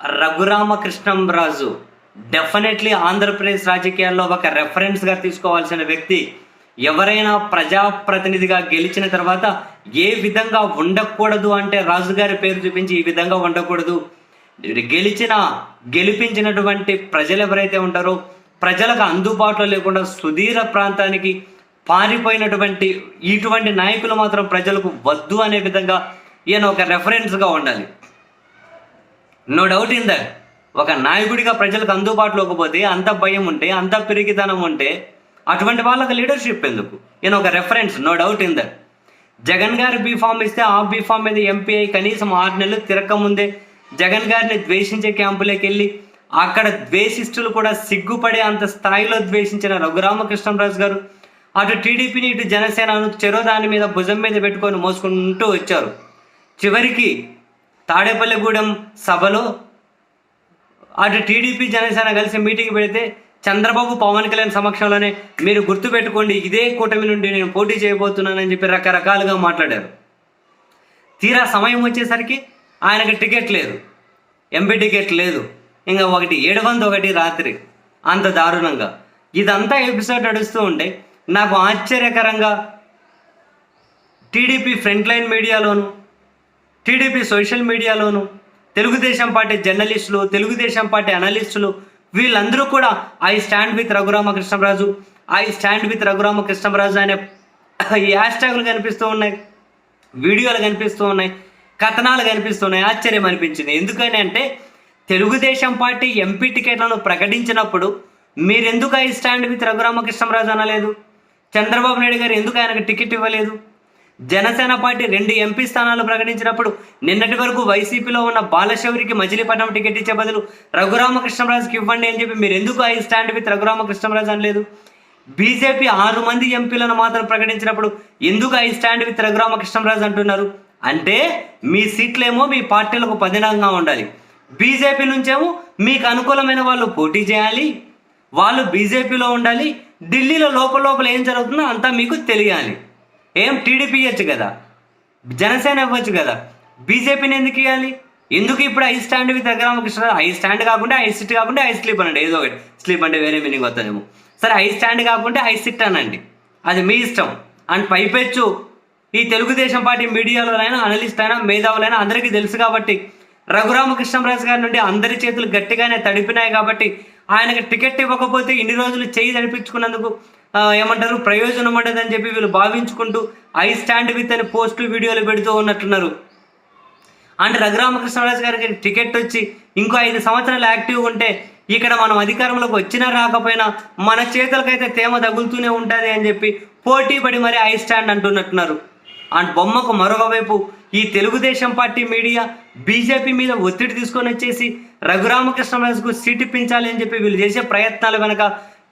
Raghurama Krishnam Raju definitely Andhra Pradesh రాజకీయాల్లో ఒక రెఫరెన్స్గా తీసుకోవాల్సిన వ్యక్తి. ఎవరైనా ప్రజాప్రతినిధిగా గెలిచిన తర్వాత ఏ విధంగా ఉండకూడదు అంటే రాజుగారి పేరు చూపించి ఈ విధంగా ఉండకూడదు. గెలిచిన గెలిపించినటువంటి ప్రజలు ఎవరైతే ఉంటారో ప్రజలకు అందుబాటులో లేకుండా సుదీర ప్రాంతానికి పారిపోయినటువంటి ఇటువంటి నాయకులు మాత్రం ప్రజలకు వద్దు అనే విధంగా ఈయన ఒక రెఫరెన్స్గా ఉండాలి. నో డౌట్ ఇన్ దట్ ఒక నాయకుడిగా ప్రజలకు అందుబాటులోకి పోతే అంత భయం ఉంటే అంత పెరిగితనం ఉంటే అటువంటి వాళ్ళకి లీడర్షిప్ ఎందుకు? ఈయన ఒక reference no doubt in that Jagan గారు బీఫామ్ ఇస్తే ఆ బీఫామ్ మీద ఎంపీ అయి కనీసం ఆరు నెలలు తిరక్కముందే జగన్ గారిని ద్వేషించే క్యాంపులోకి వెళ్ళి అక్కడ ద్వేషిస్తులు కూడా సిగ్గుపడే అంత స్థాయిలో ద్వేషించిన రఘురామకృష్ణరాజు గారు అటు టీడీపీని ఇటు జనసేనను చెరో దాని మీద భుజం మీద పెట్టుకొని మోసుకుంటూ వచ్చారు. చివరికి తాడేపల్లిగూడెం సభలో అటు టీడీపీ జనసేన కలిసి మీటింగ్ పెడితే చంద్రబాబు పవన్ కళ్యాణ్ సమక్షంలోనే మీరు గుర్తుపెట్టుకోండి ఇదే కూటమి నుండి నేను పోటీ చేయబోతున్నానని చెప్పి రకరకాలుగా మాట్లాడారు. తీరా సమయం వచ్చేసరికి ఆయనకి టికెట్ లేదు. ఎంపీ టికెట్ లేదు. ఇంకా ఒకటి ఏడు వంద ఒకటి రాత్రి. అంత దారుణంగా. ఇదంతా ఎపిసోడ్ నడుస్తూ ఉండే నాకు ఆశ్చర్యకరంగా టీడీపీ ఫ్రంట్ లైన్ మీడియాలోను టీడీపీ సోషల్ మీడియాలోను తెలుగుదేశం పార్టీ జర్నలిస్టులు తెలుగుదేశం పార్టీ అనలిస్టులు వీళ్ళందరూ కూడా I stand with Raghurama Krishna Raju I stand with Raghurama Krishna Raju అనే ఈ హ్యాష్ ట్యాగులు కనిపిస్తూ ఉన్నాయి వీడియోలు కనిపిస్తూ ఉన్నాయి కథనాలు కనిపిస్తున్నాయి ఆశ్చర్యం అనిపించింది. ఎందుకని అంటే తెలుగుదేశం పార్టీ ఎంపీ టికెట్లను ప్రకటించినప్పుడు మీరెందుకు ఐ స్టాండ్ విత్ రఘురామకృష్ణరాజు అనలేదు? చంద్రబాబు నాయుడు గారు ఎందుకు ఆయనకు టికెట్ ఇవ్వలేదు? జనసేన పార్టీ రెండు ఎంపీ స్థానాలు ప్రకటించినప్పుడు నిన్నటి వరకు వైసీపీలో ఉన్న బాలశౌరికి మజిలీపట్నం టికెట్ ఇచ్చే బదులు రఘురామకృష్ణరాజుకి ఇవ్వండి అని చెప్పి మీరు ఎందుకు ఐ స్టాండ్ విత్ రఘురామకృష్ణరాజు అనలేదు? బీజేపీ ఆరు మంది ఎంపీలను మాత్రం ప్రకటించినప్పుడు ఎందుకు ఐ స్టాండ్ విత్ రఘురామకృష్ణరాజు అంటున్నారు? అంటే మీ సీట్లేమో మీ పార్టీలకు పదినంగా ఉండాలి. బీజేపీ నుంచేమో మీకు అనుకూలమైన వాళ్ళు పోటీ చేయాలి. వాళ్ళు బీజేపీలో ఉండాలి. ఢిల్లీలో లోపల లోపల ఏం జరుగుతుందో అంతా మీకు తెలియాలి. ఏం టీడీపీ ఇవ్వచ్చు కదా? జనసేన ఇవ్వచ్చు కదా? బీజేపీని ఎందుకు ఇవ్వాలి ఎందుకు ఇప్పుడు I stand with Raghurama Krishna I stand కాకుండా ఐ సిట్ కాకుండా ఐ స్లీప్ అనండి ఏదో ఒకటి. స్లీప్ అంటే వేరే మీనింగ్ వస్తుందేమో. సరే ఐ స్టాండ్ కాకుండా ఐ సిట్ అనండి. అది మీ ఇష్టం. అండ్ పైపెచ్చు. ఈ తెలుగుదేశం పార్టీ మీడియాలోనైనా అనలిస్ట్ అయినా మేధావులైనా అందరికీ తెలుసు కాబట్టి రఘురామకృష్ణరాజు గారి నుండి అందరి చేతులు గట్టిగానే తడిపినాయి కాబట్టి ఆయనకు టికెట్ ఇవ్వకపోతే ఇన్ని రోజులు చేయి తడిపించుకున్నందుకు ఏమంటారు? ప్రయోజనం ఉండదని చెప్పి వీళ్ళు భావించుకుంటూ ఐ స్టాండ్ విత్ అని పోస్టు వీడియోలు పెడుతూ ఉన్నట్టున్నారు. అంటే రఘురామకృష్ణరాజు గారికి టికెట్ వచ్చి ఇంకో ఐదు సంవత్సరాలు యాక్టివ్గా ఉంటే ఇక్కడ మనం అధికారంలోకి వచ్చినా రాకపోయినా మన చేతులకైతే తేమ తగులుతూనే ఉంటుంది అని చెప్పి పోటీ పడి మరీ ఐ స్టాండ్ అంటున్నట్టున్నారు. అండ్ బొమ్మకు మరొక వైపు ఈ తెలుగుదేశం పార్టీ మీడియా బీజేపీ మీద ఒత్తిడి తీసుకొని వచ్చేసి రఘురామకృష్ణరాజుకు సీట్ ఇప్పించాలి అని చెప్పి వీళ్ళు చేసే ప్రయత్నాలు కనుక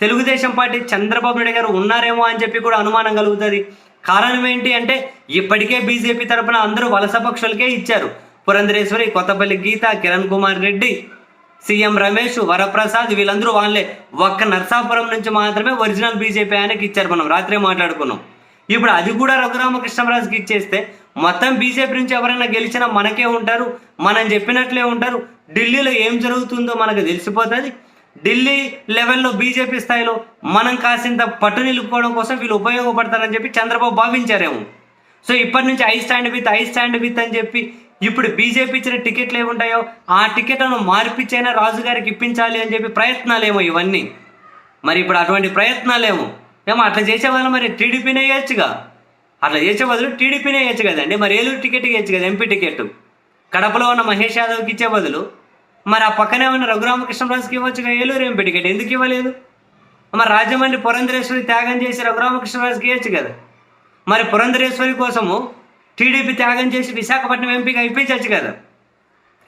తెలుగుదేశం పార్టీ చంద్రబాబు నాయుడు గారు ఉన్నారేమో అని చెప్పి కూడా అనుమానం కలుగుతుంది. కారణం ఏంటి అంటే ఇప్పటికే బీజేపీ తరఫున అందరూ వలస పక్షులకే ఇచ్చారు. పురంధరేశ్వరి కొత్తపల్లి గీత కిరణ్ కుమార్ రెడ్డి సీఎం రమేష్ వరప్రసాద్ వీళ్ళందరూ వాళ్ళే. ఒక్క నర్సాపురం నుంచి మాత్రమే ఒరిజినల్ బీజేపీ ఆయనకి ఇచ్చారు మనం. రాత్రే మాట్లాడుకున్నాం. ఇప్పుడు అది కూడా రఘురామకృష్ణరాజుకి ఇచ్చేస్తే మొత్తం బీజేపీ నుంచి ఎవరైనా గెలిచినా మనకే ఉంటారు. మనం చెప్పినట్లే ఉంటారు. ఢిల్లీలో ఏం జరుగుతుందో మనకు తెలిసిపోతుంది. ఢిల్లీ లెవెల్లో బీజేపీ స్థాయిలో మనం కాసింత పట్టు నిలుపుకోవడం కోసం వీళ్ళు ఉపయోగపడతారని చెప్పి చంద్రబాబు భావించారేమో. సో ఇప్పటి నుంచి I stand with I stand with అని చెప్పి ఇప్పుడు బీజేపీ ఇచ్చిన టికెట్లు ఏముంటాయో ఆ టికెట్లను మార్పిచ్చైనా రాజుగారికి ఇప్పించాలి అని చెప్పి ప్రయత్నాలేమో ఇవన్నీ. మరి ఇప్పుడు అటువంటి ప్రయత్నాలేమో. ఏమో అట్లా చేసే వాళ్ళు మరి టీడీపీనే వేయచ్చుగా అట్లా చేసే బదులు టీడీపీనే వేయచ్చు కదండి? మరి ఏలూరు టికెట్ వేయచ్చు కదా ఎంపీ టికెట్ కడపలో ఉన్న మహేష్ యాదవ్కి ఇచ్చే బదులు మరి ఆ పక్కనే ఉన్న రఘురామకృష్ణరాజుకి ఇవ్వచ్చుగా ఏలూరు ఎంపీ టికెట్. ఎందుకు ఇవ్వలేదు? మరి రాజమండ్రి పురంధరేశ్వరి త్యాగం చేసి రఘురామకృష్ణరాజుకి ఇవ్వచ్చు కదా. మరి పురంధరేశ్వరి కోసము టీడీపీ త్యాగం చేసి విశాఖపట్నం ఎంపీగా ఇప్పించవచ్చు కదా.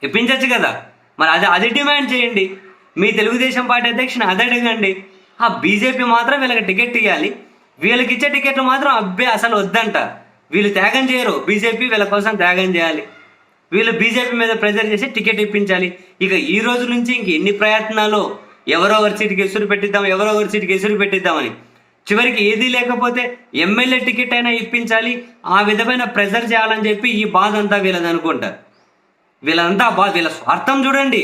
ఇప్పించవచ్చు కదా. మరి అది అది డిమాండ్ చేయండి. మీ తెలుగుదేశం పార్టీ అధ్యక్షుని అది అడగండి ఆ బీజేపీ మాత్రం వీళ్ళకి టికెట్ ఇవ్వాలి. వీళ్ళకి ఇచ్చే టికెట్లు మాత్రం అబ్బే అసలు వద్దంట. వీళ్ళు త్యాగం చేయరు. బీజేపీ వీళ్ళ కోసం త్యాగం చేయాలి. వీళ్ళు బీజేపీ మీద ప్రెజర్ చేసి టికెట్ ఇప్పించాలి. ఇక ఈ రోజు నుంచి ఇంక ఎన్ని ప్రయత్నాలు ఎవరో ఒకరి సీటుకి ఎసురు పెట్టిద్దాం ఎవరో ఒకరి సీటుకి ఎసురు పెట్టిద్దామని. చివరికి ఏదీ లేకపోతే ఎమ్మెల్యే టికెట్ అయినా ఇప్పించాలి ఆ విధమైన ప్రెజర్ చేయాలని చెప్పి ఈ బాధ అంతా వీళ్ళది అనుకుంటారు. వీళ్ళంతా బాధ వీళ్ళ స్వార్థం చూడండి.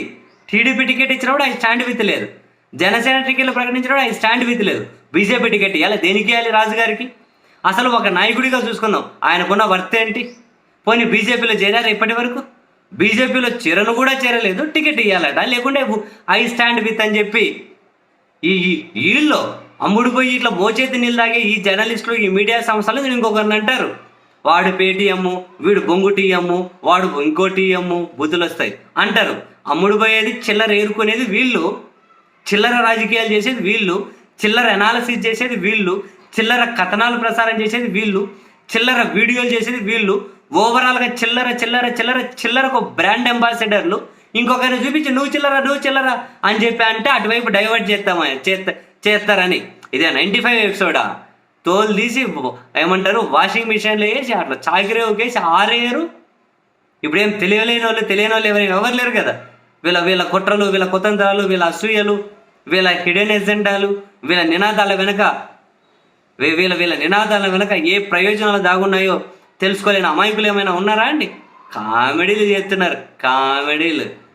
టీడీపీ టికెట్ ఇచ్చినప్పుడు ఐ స్టాండ్ విత్ లేదు. జనసేన టికెట్లు ప్రకటించినప్పుడు ఐ స్టాండ్ విత్ లేదు. బీజేపీ టికెట్ ఇవ్వాలి దేనికి ఇవ్వాలి రాజుగారికి? అసలు ఒక నాయకుడిగా చూసుకుందాం. ఆయనకున్న వర్త్ ఏంటి? పోనీ బీజేపీలో చేరారు ఇప్పటి వరకు? బీజేపీలో చేరను కూడా చేరలేదు టికెట్ ఇవ్వాలట లేకుంటే ఐ స్టాండ్ విత్ అని చెప్పి ఈ వీళ్ళు అమ్ముడు పోయి ఇట్లా మోచేతి నీళ్ళదాగే ఈ జర్నలిస్టులు ఈ మీడియా సంస్థలు ఇంకొకరిని అంటారు. వాడు పేటీఎమ్ము వీడు బొంగు టీఎమ్ము వాడు ఇంకో టీఎమ్ము బుద్ధులు వస్తాయి అంటారు. అమ్ముడు పోయేది చిల్లర ఏరుకునేది వీళ్ళు చిల్లర రాజకీయాలు చేసేది వీళ్ళు చిల్లర అనాలసిస్ చేసేది వీళ్ళు చిల్లర కథనాలు ప్రసారం చేసేది వీళ్ళు చిల్లర వీడియోలు చేసేది వీళ్ళు ఓవరాల్గా చిల్లర చిల్లర చిల్లర చిల్లరకు బ్రాండ్ అంబాసిడర్లు ఇంకొకరిని చూపించి నువ్వు చిల్లర నువ్వు చిల్లర అని చెప్పి అంటే అటువైపు డైవర్ట్ చేస్తామా చేస్తా చేస్తారని. ఇదే నైంటీ ఫైవ్ ఎపిసోడా తోలు తీసి ఏమంటారు వాషింగ్ మిషన్లో వేసి అట్లా చాకిరే వేసి ఆరేయరు. ఇప్పుడేం తెలియలేని వాళ్ళు తెలియని వాళ్ళు ఎవరైనా ఎవరు లేరు కదా. వీళ్ళ వీళ్ళ కుట్రలు వీళ్ళ కుతంత్రాలు వీళ్ళ అసూయలు వీళ్ళ హిడెన్ ఎజెండాలు వీళ్ళ నినాదాల వెనుక వీళ్ళ వీళ్ళ నినాదాల వెనుక ఏ ప్రయోజనాలు దాగున్నాయో తెలుసుకోలేని అమాయకులు ఏమైనా ఉన్నారా అండి? కామెడీలు చేస్తున్నారు. కామెడీలు.